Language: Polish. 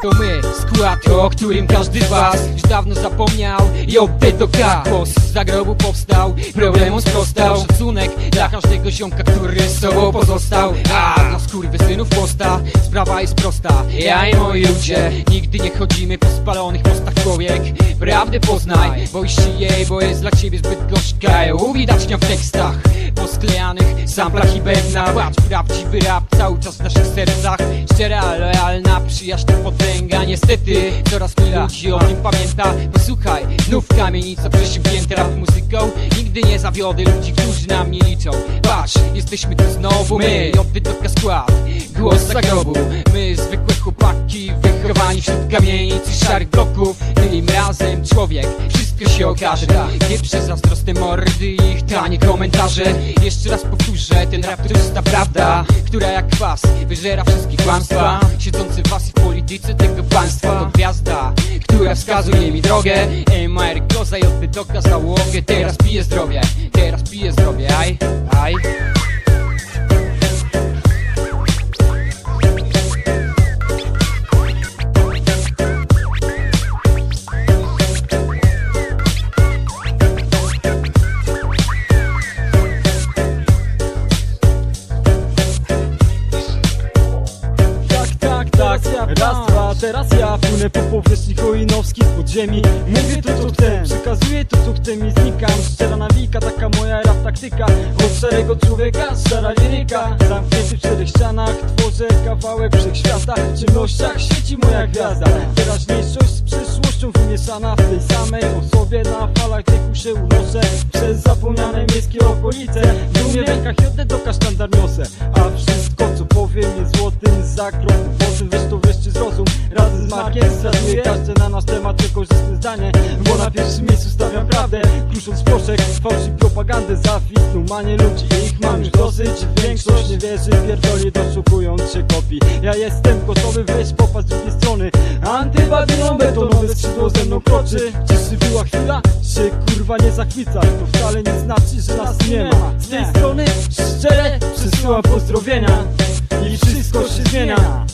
filme skład, o którym każdy z was już dawno zapomniał. JD to K, boss z zagrobu powstał, problemu sprostał Szacunek dla każdego ziomka, który z sobą pozostał. A dla skurwysynów posta, sprawa jest prosta. Ja i moi ludzie, nigdy nie chodzimy po spalonych postach człowiek. Prawdę poznaj, boisz się jej, bo jest dla ciebie zbyt gorzka. Nią w tekstach posklejanych samplach i bębnach. Patrz, prawdziwy rap cały czas w naszych sercach. Szczera, lojalna przyjaźń potęga Niestety coraz mniej ludzi o tym pamięta. Posłuchaj, znów kamienica przesiąknięta rap muzyką. Nigdy nie zawiodę ludzi, którzy na mnie liczą. Patrz, jesteśmy tu znowu my, odbytoka skład Głos zagrobu, my zwykłe chłopaki Wychowani wśród kamienic i szarych bloków. Tym razem człowiek, wszystko się okaże. Nie przez zazdrosne mordy i ich tanie komentarze. Jeszcze raz powtórzę, ten rap to czysta prawda Która jak kwas wyżera wszystkie kłamstwa. Siedzący was i w polityce tego państwa To gwiazda, która wskazuje mi drogę. MR Koza i odbytoka załogę Teraz piję zdrowie, teraz piję zdrowie Aj, aj teraz ja płynę po powierzchni Chojnowskich podziemi. Mówię to co chcę, przekazuję to co chcę i znikam. Szczera nawika, taka moja rap taktyka. Od szarego człowieka, szara liryka. Zamknięty w czterech ścianach, tworzę kawałek wszechświata. W ciemnościach świeci moja gwiazda. Teraźniejszość z przyszłością wymieszana w tej samej osobie. Na falach wieku się unoszę. Przez zapomniane miejskie okolice. W dumie w rękach jodę do kasztandar A jest zakrągu Potem weź to wreszcie zrozum. Razem z Markiem zraduję każde na nasz temat niekorzystne zdanie. Bo na pierwszym miejscu stawiam prawdę Krusząc proszek, fałsz propagandę Zawitną manię ludzi ich mam już dosyć. Większość nie wierzy, pierdoli doszukując się kopii. Ja jestem gotowy wejść popatrz z drugiej strony. Antybabylon betonowe skrzydło ze mną kroczy. Czyżby była chwila? Się kurwa nie zachwyca To wcale nie znaczy, że nas nie ma. Z tej strony szczere przesyłam pozdrowienia I wszystko się zmienia